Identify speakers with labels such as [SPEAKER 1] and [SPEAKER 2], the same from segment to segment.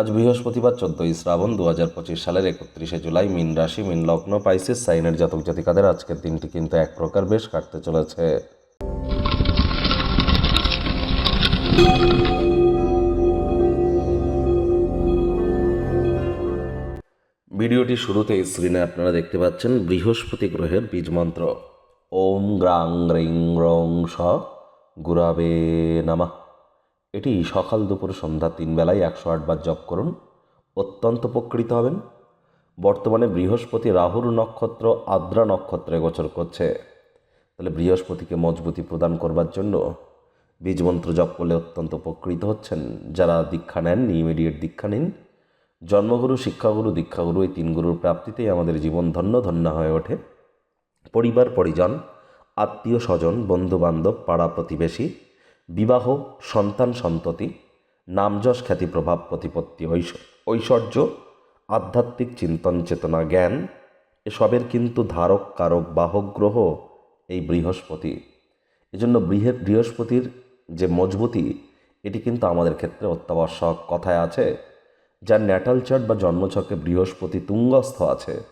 [SPEAKER 1] আজ বৃহস্পতিবার চোদ্দই শ্রাবণ দু হাজার পঁচিশ সালের একত্রিশে জুলাই মিন রাশি, মিন লগ্ন, পাইসিস, সাইনের জাতক জাতিকাদের আজকের দিনটি কিন্তু এক প্রকার বেশ কাটতে চলেছে। ভিডিওটি শুরুতে স্ক্রিনে আপনারা দেখতে পাচ্ছেন বৃহস্পতি গ্রহের বীজ মন্ত্র। ওম গ্রাং রিং রং, স, গুরাবে, নামা। এটি সকাল দুপুর সন্ধ্যা তিন বেলায় একশো আটবার জপ করুন। অত্যন্ত উপকৃত হবেন। বর্তমানে বৃহস্পতি রাহুর নক্ষত্র আদ্রা নক্ষত্রে গোচর করছে। তাহলে বৃহস্পতিকে মজবুতি প্রদান করবার জন্য বীজমন্ত্র জপ করলে অত্যন্ত উপকৃত হচ্ছেন। যারা দীক্ষা নেন ইমিডিয়েট দীক্ষা নিন। জন্মগুরু, শিক্ষাগুরু, দীক্ষাগুরু এই তিন গুরুর প্রাপ্তিতেই আমাদের জীবন ধন্য ধন্য হয়ে ওঠে। পরিবার, পরিজন, আত্মীয় স্বজন, বন্ধুবান্ধব, পাড়া প্রতিবেশী বিবাহ, সন্তান সন্ততি, নামযশ খ্যাতি প্রভাব প্রতিপত্তি ঐশ- ঐশ্বর্য, আধ্যাত্মিক চিন্তন চেতনা জ্ঞান, এসবের কিন্তু ধারক, কারক, বাহক গ্রহ এই বৃহস্পতি। এজন্য বৃহে বৃহস্পতির যে মজবুতি, এটি কিন্তু আমাদের ক্ষেত্রে অত্যাবশ্যক কথায় আছে। যার ন্যাটাল চার্ট বা জন্মছকে বৃহস্পতি তুঙ্গস্থ আছে।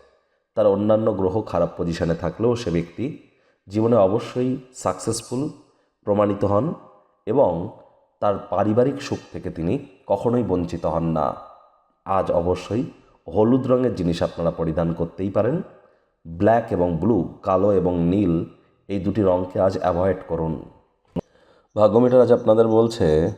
[SPEAKER 1] তার অন্যান্য গ্রহ খারাপ পজিশনে থাকলেও সে ব্যক্তি জীবনে অবশ্যই সাকসেসফুল প্রমাণিত হন এবং তার পারিবারিক সুখ থেকে তিনি কখনোই বঞ্চিত হন না। আজ অবশ্যই হলুদ রঙের জিনিস আপনারা পরিধান করতেই পারেন। ব্ল্যাক এবং ব্লু, কালো এবং নীল এই দুটি রঙকে আজ অ্যাভয়েড করুন। ভাগ্যমিটার আজ আপনাদের বলছে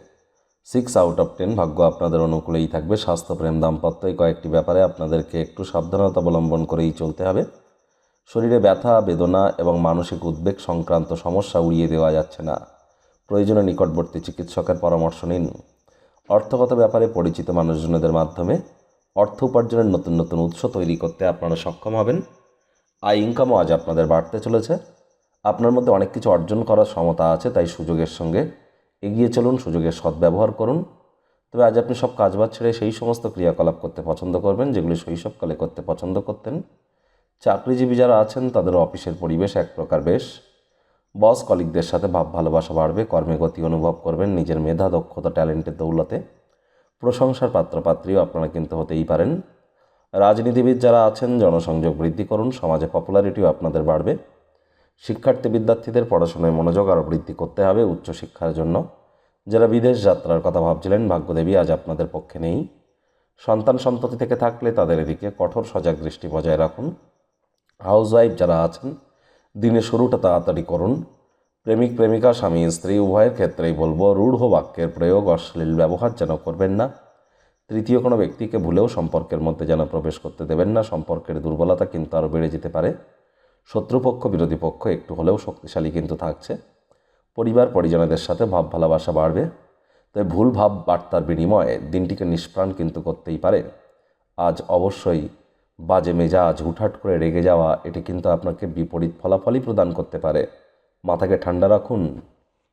[SPEAKER 1] সিক্স আউট অফ টেন ভাগ্য আপনাদের অনুকূলেই থাকবে। স্বাস্থ্যপ্রেম দাম্পত্য এই কয়েকটি ব্যাপারে আপনাদেরকে একটু সাবধানতা অবলম্বন করেই চলতে হবে। শরীরে ব্যথা, বেদনা এবং মানসিক উদ্বেগ সংক্রান্ত সমস্যা উড়িয়ে দেওয়া যাচ্ছে না। প্রয়োজনে নিকটবর্তী চিকিৎসকের পরামর্শ নিন। অর্থগত ব্যাপারে পরিচিত মানুষজনদের মাধ্যমে অর্থ উপার্জনের নতুন নতুন উৎস তৈরি করতে আপনারা সক্ষম হবেন। আয় ইনকামও আজ আপনাদের বাড়তে চলেছে। আপনার মধ্যে অনেক কিছু অর্জন করার সমতা আছে, তাই সুযোগের সঙ্গে এগিয়ে চলুন, সুযোগের সদ্ব্যবহার করুন। তবে আজ আপনি সব কাজবাজ ছেড়ে সেই সমস্ত ক্রিয়াকলাপ করতে পছন্দ করবেন, যেগুলি শৈশবকালে করতে পছন্দ করতেন। চাকরিজীবী যারা আছেন তাদের অফিসের পরিবেশ এক প্রকার বেশ। বস কলিগদের সাথে ভাব ভালোবাসা বাড়বে, কর্মে গতি অনুভব করবেন, নিজের মেধা, দক্ষতা, ট্যালেন্টের দৌলতে। প্রশংসার পাত্রপাত্রীও আপনারা কিন্তু হতেই পারেন। রাজনীতিবিদ যারা আছেন, জনসংযোগ বৃদ্ধি করুন, সমাজে পপুলারিটিও আপনাদের বাড়বে। শিক্ষার্থী বিদ্যার্থীদের পড়াশোনায় মনোযোগ আরও বৃদ্ধি করতে হবে উচ্চশিক্ষার জন্য। যারা বিদেশ যাত্রার কথা ভাবছিলেন, ভাগ্যদেবী আজ আপনাদের পক্ষে নেই। সন্তান সন্ততি থেকে থাকলে তাদের এদিকে কঠোর সজাগ দৃষ্টি বজায় রাখুন। হাউসওয়াইফ যারা আছেন দিনের শুরুটা তাড়াতাড়ি করুন। প্রেমিক, প্রেমিকা, স্বামী, স্ত্রী, উভয়ের ক্ষেত্রেই বলব, রূঢ় বাক্যের প্রয়োগ অশ্লীল ব্যবহার যেন করবেন না। তৃতীয় কোনো ব্যক্তিকে ভুলেও সম্পর্কের মধ্যে যেন প্রবেশ করতে দেবেন না। সম্পর্কের দুর্বলতা কিন্তু আরও বেড়ে যেতে পারে। শত্রুপক্ষ, বিরোধী পক্ষ একটু হলেও শক্তিশালী কিন্তু থাকছে। পরিবার, পরিজনদের সাথে ভাব ভালোবাসা বাড়বে। তাই ভুল ভাব বার্তার বিনিময়ে দিনটিকে নিষ্প্রাণ কিন্তু করতেই পারে। আজ অবশ্যই বাজে মেজাজ, হুটহাট করে রেগে যাওয়া, এটি কিন্তু আপনাকে বিপরীত ফলাফলই প্রদান করতে পারে। মাথাকে ঠান্ডা রাখুন।